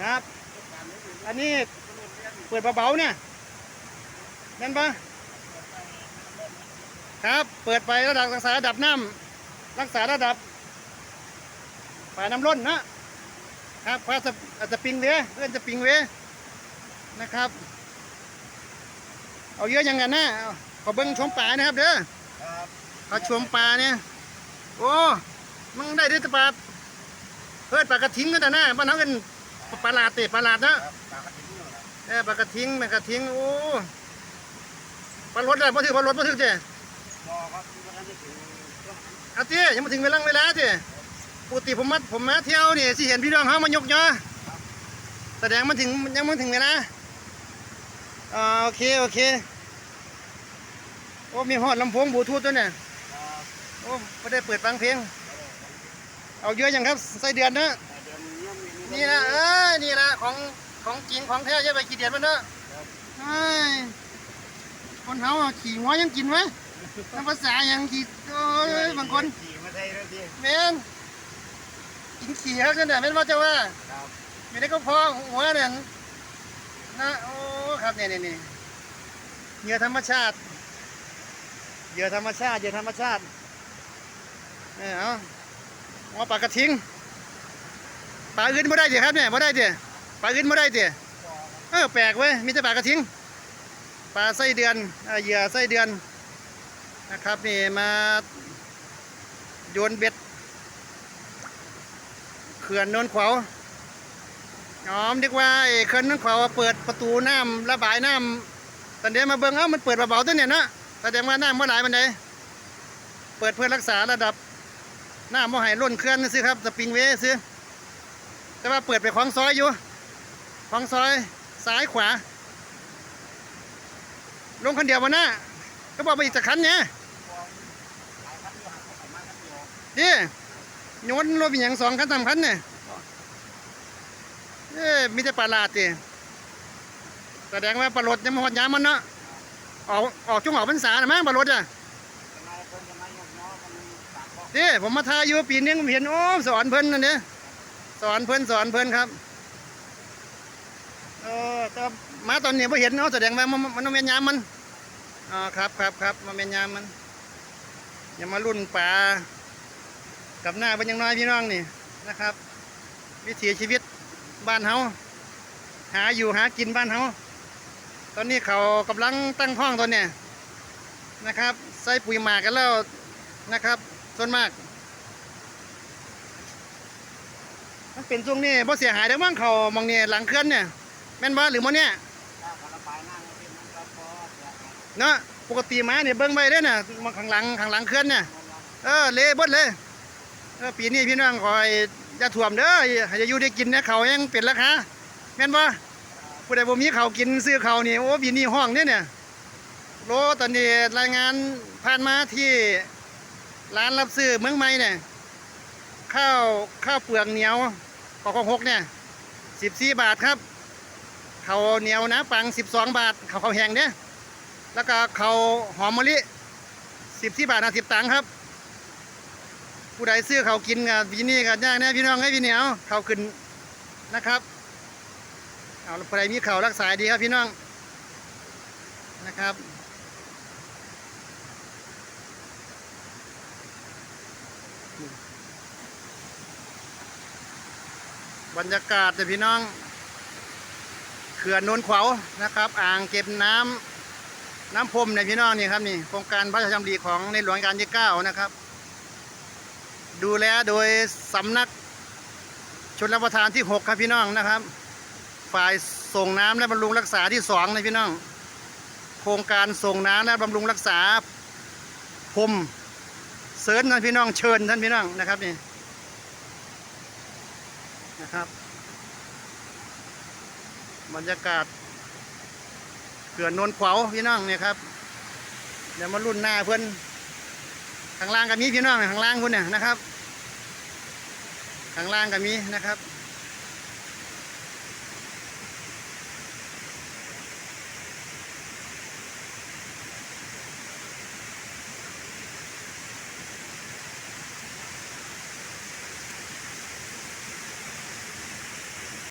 ครับ อันนี้เปิดเบาๆเนี่ยนั่นปะครับ เปิดไประดับรักษาระดับน้ำรักษาระดับฝ่ายน้ำล้นนะครับพระสะอาจจะปิงเรือเพื่อนจะปิงเรือนะครับ เอาเยอะอย่างนั้นนะเอาขอเบิ้งชมป่านะครับ เด้อครับขอชมป่าเนี่ย โอ้ มึงได้ด้วยแตปลาเพื่อนปลากระทิงก็แต่หน้าบ้านเขากัน ปลาลาดเตะปลาลาดนะครับปลากระถิ่นนี่แหละเออปลากระทิงปลากระทิงโอ้ปลารถเลยพอถึงปลารถพอถึงเจ้พอครับมันก็จะถึงช่วงเอาเจ้ยังมาถึงเวลาเวลาเจ้ปกติผมมาผมมาเที่ยวนี่สิเห็นพี่น้องเขามายกยอแสดงมันถึงยังมันถึงเวลาอ่าโอเคโอเคโอ้มีหอดลำโพงบลูทูธด้วยเนี่ยครับโอ้ไม่ได้เปิดฟังเพลง เอาเยอะยังครับไส้เดือนนะเดือ นนี้มีนี่นะเออนี่นะของของจริงของแท้ใช่ไปกี่เดือนมันเนอะเฮ้ยคนเฮาอะขี่หัวยังกินไหมน้ำภาษายังขี่โอ้ยบางคนขี่มาได้แล้วดิเมนกินขี่ครับนั่นแหละเมนว่าจะว่าครับไม่ได้ก็พอหัวเนี่ยนะโอ้ครับเนี่ยเนี่ยเนี่ยเหยื่อธรรมชาติเหยื่อธรรมชาติเหยื่อธรรมชาติเนี่ยเอาเอาปลากระทิง ปลาอื่นไม่ได้เดี๋ยครับเนี่ยไม่ได้เดี๋ยปลาอื่นไม่ได้เดี๋ยเออแปลกเว้ยมีแต่ปลากระทิงปลาไส้เดือนเอ่อเหยื่อไส้เดือนนะครับนี่มาโยนเบ็ดเขื่อนโนนขวาวอ๋อมดีกว่าไอ้เขื่อนนั่นเขาเปิดประตูน้ำระบายน้ำตอนเดี๋ยวมาเบิ่งเอ้ามันเปิดเบาๆตัวเนี่ยนะแสดงว่าน้ำเมื่อไหร่มันไดเปิดเพื่อรักษาระดับน้ำเมื่อไหร่ล้นเขื่อนซื้อครับสปริงเวซื้อ แต่ว่าเปิดไปคลองซอยอยู่คลองซอยซ้ายขวา ลงคันเดียววันหน้าก็บอกไปอีกสักคันเนี่ยหลายคันอยู่หักเดียวดิโยนรถเป็นอย่างสองคันสามคันเนี่ยเอ้ยมีแต่ปลาลาดติแสดงว่าปลารถยังมาหอดยามมันเนาะออกออกช่วงออกพรรษาน่ะมั้งปลารถอะทำไมเพิ่นทำไมยกน้อมันปากบอกดิผมมาทายอยู่ปีนึงผมเห็นโอ้สอนเพิ่นนั่นเนี่ย สอนเพิ่อนสอนเพิ่อนครับเออแต่มาตอนนี้ไ่เห็นเนาะแสดงว่ามันมันต้องเป็นยามมันอ๋อครับครับครับมันเป็นยามมันอย่ามารุ่นป่ากับหน้าเป็นยังน้อยพี่น้องนี่นะครับ วิถีชีวิตบ้านเฮาหาอยู่หากินบ้านเฮาตอนนี้เขากำลังตั้งท้องตอนเนี้ยนะครับ ใส่ปุ๋ยหมากกันแล้วนะครับส่วนมาก มันเป็นช่วงนี้บ่เสียหายเด้มั้งเขามองเนี่ยหลังเคลื่อนเนี่ยแม่นบ่หรือมันเนี่ยเนาะปกติมาเนี่ยเบิ่งไว้เด้น่ะมาข้างหลังข้างหลังเคลื่อนเนี่ยเออเละเบิดเลยเออปีนี้พี่น้องคอยอย่าท่วมเด้อให้จะอยู่ได้กินเนี่ยเขายังเป็นราคาแม่นบ่ผู้ใดบ่มีเขากินซื้อเขานี่โอ้ปีนี้ห้องเนี่ยเนี่ยโลตอนนี้รายงานผ่านมาที่ร้านรับซื้อเมืองใหม่เนี่ย ข้าวข้าวเปลือกเหนียวกอกหกเนี่ยสิบสี่บาทครับเขาวเหนียวนะปังสิบสองบาทเขาเขาวแห้งเนี่ยแล้วก็เขาวหอมมะลิสิบที่บาทนะสิบตังค์ครับ ผู้ใดซื้อเขาวกินกับพี่นี่กับย่างเนี่ยพี่น้องให้พี่เหนียวเขาวขึ้นนะครับเอาผู้ใดมีเขาวรักษาดีครับพี่น้องนะครับ บรรยากาศแต่พี่น้องเขื่อนโนนขวาวนะครับ อ่างเก็บน้ำน้ำพรมเนี่ยพี่น้องนี่ครับนี่โครงการพระราชดำริของในหลวงการที่เก้านะครับ ดูแลโดยสำนักชนรับประทานที่หกครับพี่น้องนะครับ ฝ่ายส่งน้ำและบำรุงรักษาที่สองนะพี่น้อง โครงการส่งน้ำและบำรุงรักษาพรมเสริญท่านพี่น้องเชิญท่านพี่น้องนะครับนี่ นะครับ บรรยากาศเขื่อนนนนขวาวพี่น้องเนี่ยครับเดี๋ยวมารุ่นหน้าเพื่อนข้างล่างก็มีพี่น้องข้างล่างคุณเนี่ยนะครับข้างล่างก็มีนะครับ